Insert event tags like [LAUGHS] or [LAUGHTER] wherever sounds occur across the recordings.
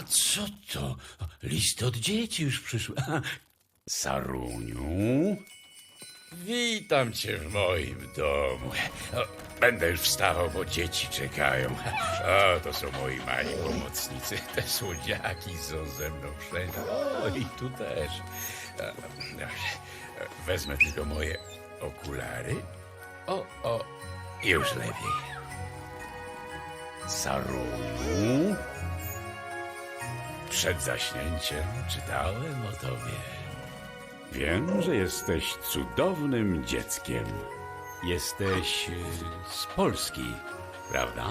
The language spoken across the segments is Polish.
A, co to? Listy od dzieci już przyszły. Saruniu? Witam cię w moim domu. Będę już wstawał, bo dzieci czekają. O, to są moi mali pomocnicy. Te słodziaki są ze mną wszędzie. O, i tu też. Wezmę tylko moje okulary. O, o, już lepiej. Saruniu? Przed zaśnięciem czytałem o tobie. Wiem, że jesteś cudownym dzieckiem. Jesteś y, z Polski, prawda?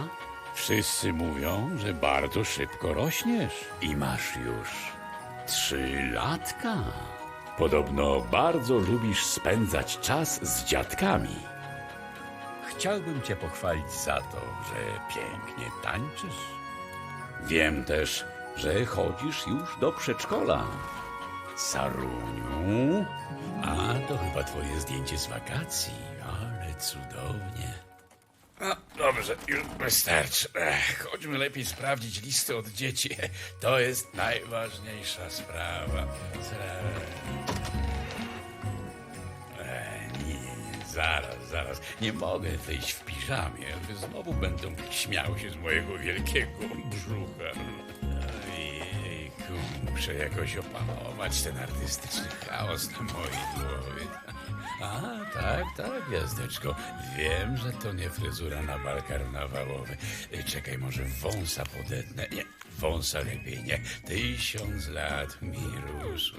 Wszyscy mówią, że bardzo szybko rośniesz i masz już trzy latka. Podobno bardzo lubisz spędzać czas z dziadkami. Chciałbym cię pochwalić za to, że pięknie tańczysz. Wiem też, że chodzisz już do przedszkola. Saruniu, a to chyba twoje zdjęcie z wakacji, ale cudownie. No, dobrze, już wystarczy. Ech, chodźmy lepiej sprawdzić listy od dzieci. To jest najważniejsza sprawa. Zaraz, zaraz. Nie mogę wyjść w piżamie. Znowu będą śmiały się z mojego wielkiego brzucha. Muszę jakoś opanować ten artystyczny chaos na mojej głowie. A, tak, tak, gwiazdeczko. Wiem, że to nie fryzura na bal karnawałowy. Czekaj, może wąsa podetnę. Nie, wąsa lepiej nie. Tysiąc lat mi rósł.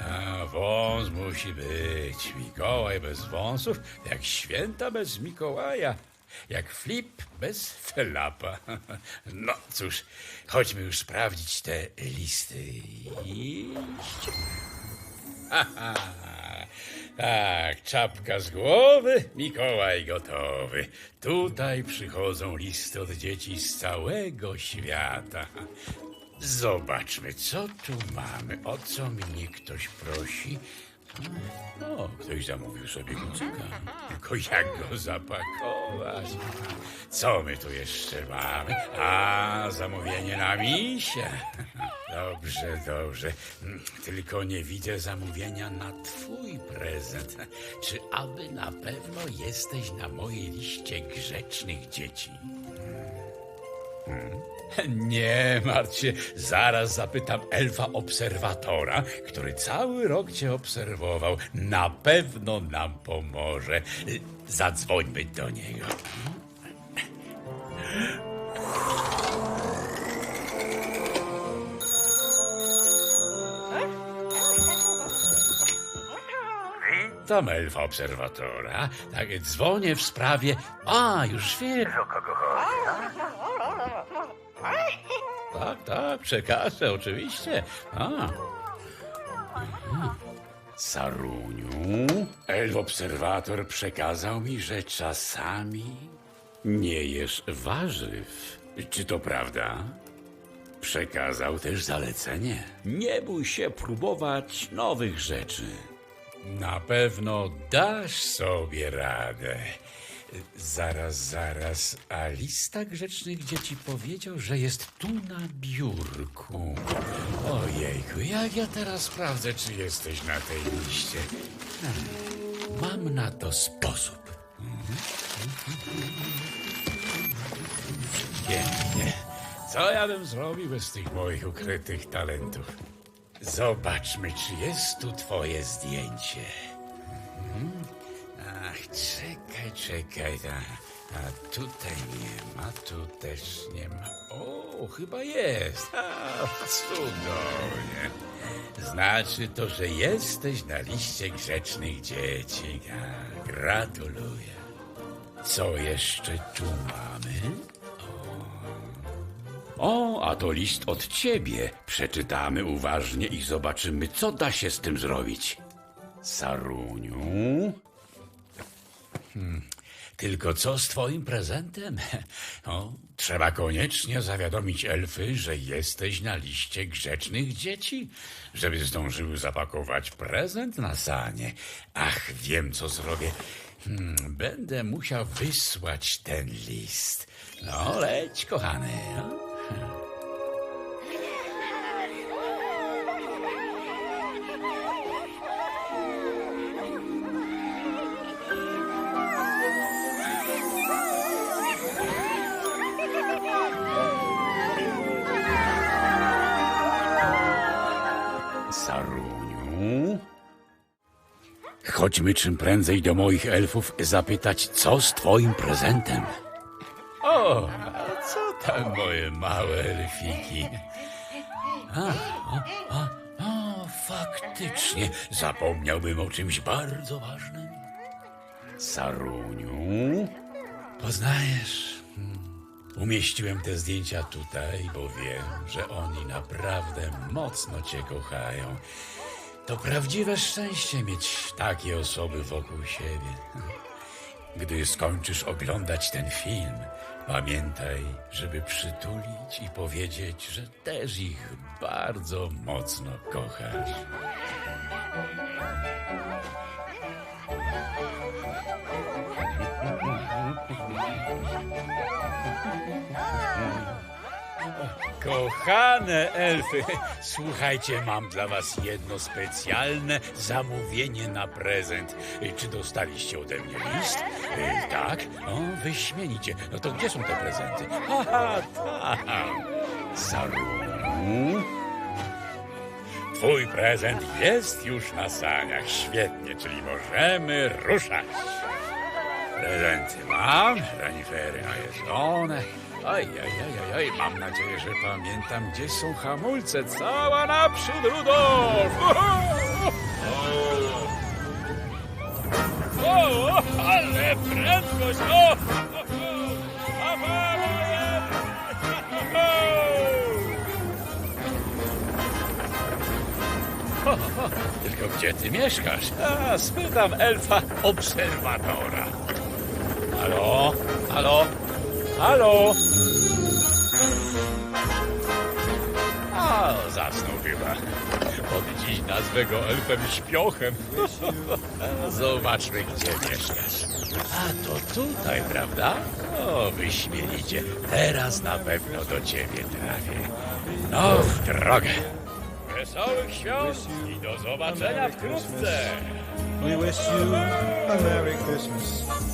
A wąs musi być. Mikołaj bez wąsów, jak święta bez Mikołaja. Jak flip bez felapa. No cóż, chodźmy już sprawdzić te listy. Iść. Haha. Tak, czapka z głowy, Mikołaj gotowy. Tutaj przychodzą listy od dzieci z całego świata. Zobaczmy, co tu mamy. O co mnie ktoś prosi? O, ktoś zamówił sobie kucyka. Tylko jak go zapakować? Co my tu jeszcze mamy? A, zamówienie na misie. Dobrze, dobrze. Tylko nie widzę zamówienia na twój prezent. Czy aby na pewno jesteś na mojej liście grzecznych dzieci? [LAUGHS] Nie martw się, zaraz zapytam elfa obserwatora, który cały rok cię obserwował. Na pewno nam pomoże. Zadzwońmy do niego. Witam elfa obserwatora. Tak, dzwonię w sprawie... A, już wiem. O kogo chodzi? Tak, tak, przekażę, oczywiście. A. Mhm. Saruniu, elf obserwator przekazał mi, że czasami nie jesz warzyw. Czy to prawda? Przekazał też zalecenie. Nie bój się próbować nowych rzeczy. Na pewno dasz sobie radę. Zaraz, zaraz. A lista grzecznych dzieci powiedział, że jest tu na biurku. Ojejku, jak ja teraz sprawdzę, czy jesteś na tej liście? Hmm, Mam na to sposób. Pięknie. Co ja bym zrobił bez tych moich ukrytych talentów? Zobaczmy, czy jest tu twoje zdjęcie. Czekaj, czekaj. Ta. A tutaj nie ma, tu też nie ma. O, chyba jest. A, cudownie. Znaczy to, że jesteś na liście grzecznych dzieci. A, gratuluję. Co jeszcze tu mamy? O, a to list od ciebie. Przeczytamy uważnie i zobaczymy, co da się z tym zrobić. Saruniu. Hmm. Tylko co z twoim prezentem? [LAUGHS] O, trzeba koniecznie zawiadomić elfy, że jesteś na liście grzecznych dzieci, żeby zdążyły zapakować prezent na sanie. Ach, wiem, co zrobię. Hmm, będę musiał wysłać ten list. No, leć, kochany. No. Chodźmy czym prędzej do moich elfów zapytać, co z twoim prezentem. O, a co tam moje małe elfiki? A, o, o, o, faktycznie, zapomniałbym o czymś bardzo ważnym. Saruniu, poznajesz? Umieściłem te zdjęcia tutaj, bo wiem, że oni naprawdę mocno cię kochają. To prawdziwe szczęście mieć takie osoby wokół siebie. Gdy skończysz oglądać ten film, pamiętaj, żeby przytulić i powiedzieć, że też ich bardzo mocno kochasz. Kochane elfy, słuchajcie, mam dla was jedno specjalne zamówienie na prezent. Czy dostaliście ode mnie list? Y, Tak? O, wyśmienicie. No to gdzie są te prezenty? Haha, tak. Sarunu? Twój prezent jest już na saniach. Świetnie, czyli możemy ruszać. Prezenty mam, renifery najeżdżone. Oj, oj, oj, oj, oj, mam nadzieję, że pamiętam, gdzie są hamulce. Cała naprzód, Rudolf! [LAUGHS] O, o, ale prędkość! O! O, o, [LAUGHS] Tylko gdzie ty mieszkasz? A, spytam elfa obserwatora. Halo? Halo? Halo? A, zasnął chyba. Od dziś nazwę go elfem śpiochem. [LAUGHS] Zobaczmy, gdzie mieszkasz. A, to tutaj, prawda? O, wyśmienicie. Teraz na pewno do ciebie trafię. No, w drogę. Wesołych świąt i do zobaczenia wkrótce. We wish you a Merry Christmas.